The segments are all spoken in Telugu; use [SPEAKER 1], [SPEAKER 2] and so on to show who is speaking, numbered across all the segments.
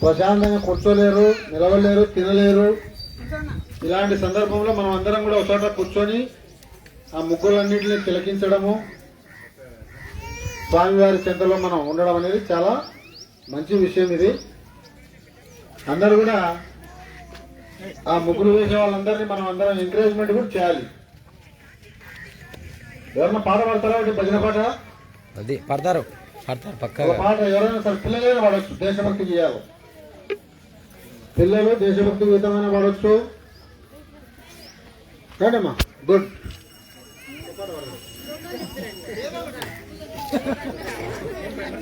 [SPEAKER 1] ప్రశాంతంగా కూర్చోలేరు నిలవలేరు తినలేరు. ఇలాంటి సందర్భంలో మనం అందరం కూడా ఒక చోట కూర్చొని ఆ ముగ్గులన్నింటినీ తిలకించడము స్వామివారి చింతలో మనం ఉండడం అనేది చాలా మంచి విషయం ఇది. అందరూ కూడా ఆ ముగ్గురు వేసే వాళ్ళందరినీ మనం అందరం ఎంకరేజ్మెంట్ కూడా చేయాలి. ఎవరన్నా పాట పడతారా? భజన పాట?
[SPEAKER 2] అది పడతారు. పడతారు
[SPEAKER 1] ఒక
[SPEAKER 2] పక్కగా
[SPEAKER 1] పాట ఎవరైనా సరే పిల్లలైనా పాడొచ్చు దేశభక్తి గీయాలి. పిల్లలు దేశభక్తి గీతమైన పాడొచ్చు. కాదమ్మా గుడ్.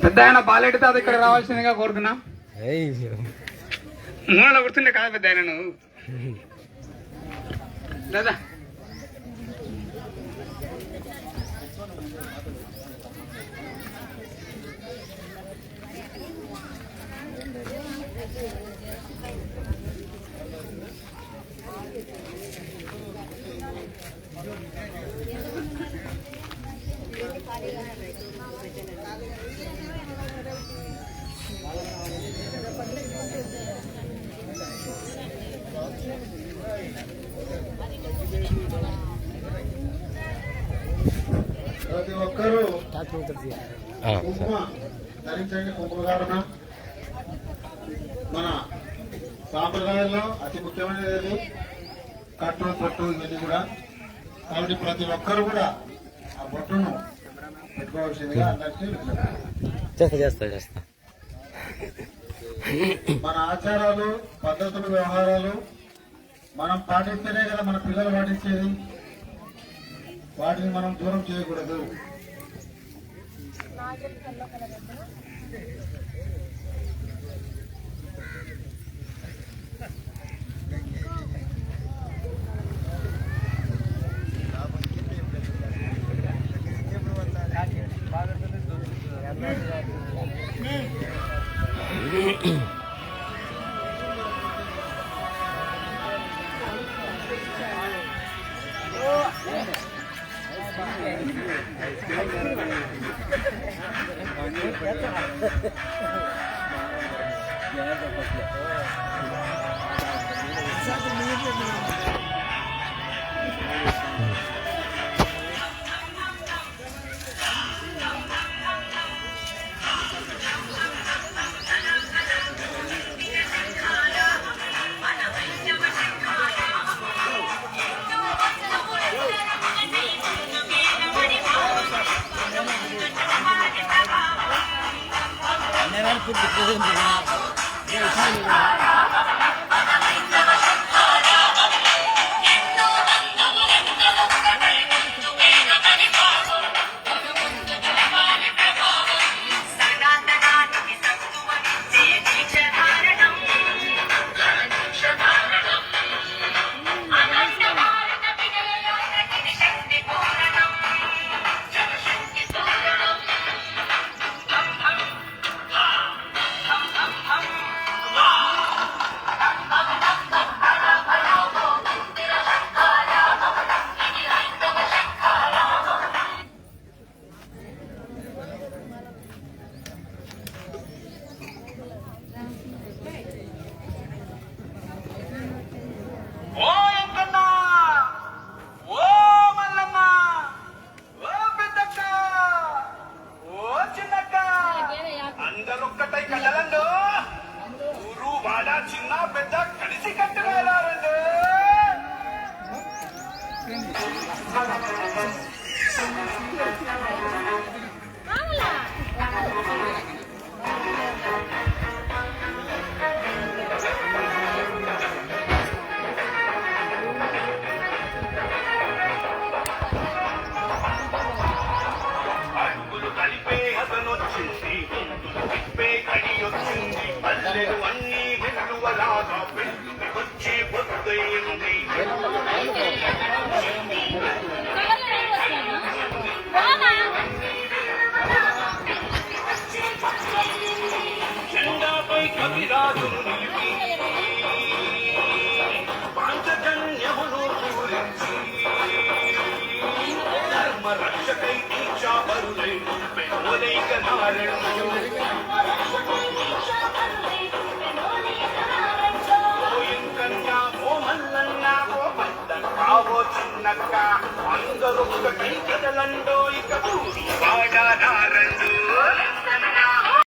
[SPEAKER 3] పెద్ద ఆయన బాలెట్టి తాత ఇక్కడ రావాల్సిందిగా కోరుతున్నా.
[SPEAKER 2] ఏయ్.
[SPEAKER 3] మూలలో గుర్తుండే కాదు పెద్ద ఆయన నువ్వు దాదా
[SPEAKER 1] ప్రతి ఒక్కరూ కుంకుమ ధరించండి మన సాంప్రదాయంలో అతి ముఖ్యమైనది కట్టు పొట్టు ఇవన్నీ కూడా. కాబట్టి ప్రతి ఒక్కరు కూడా ఆ బొట్టును పెట్టుకోవాల్సిందిగా అందరికీ
[SPEAKER 2] చేస్తా చేస్తా
[SPEAKER 1] మన ఆచారాలు పద్ధతులు వ్యవహారాలు మనం పాటిస్తేనే కదా మన పిల్లలు పాటించేది. వాటిని మనం దూరం చేయకూడదు.
[SPEAKER 4] Thank you. คุณติดเกินนะครับได้ที่นะครั పొద్దయింది జెండాపై కవిరాజును నిలిపి పాంచజన్యమును దొరుకుట కైకదలండో ఇకకు వాడానారండి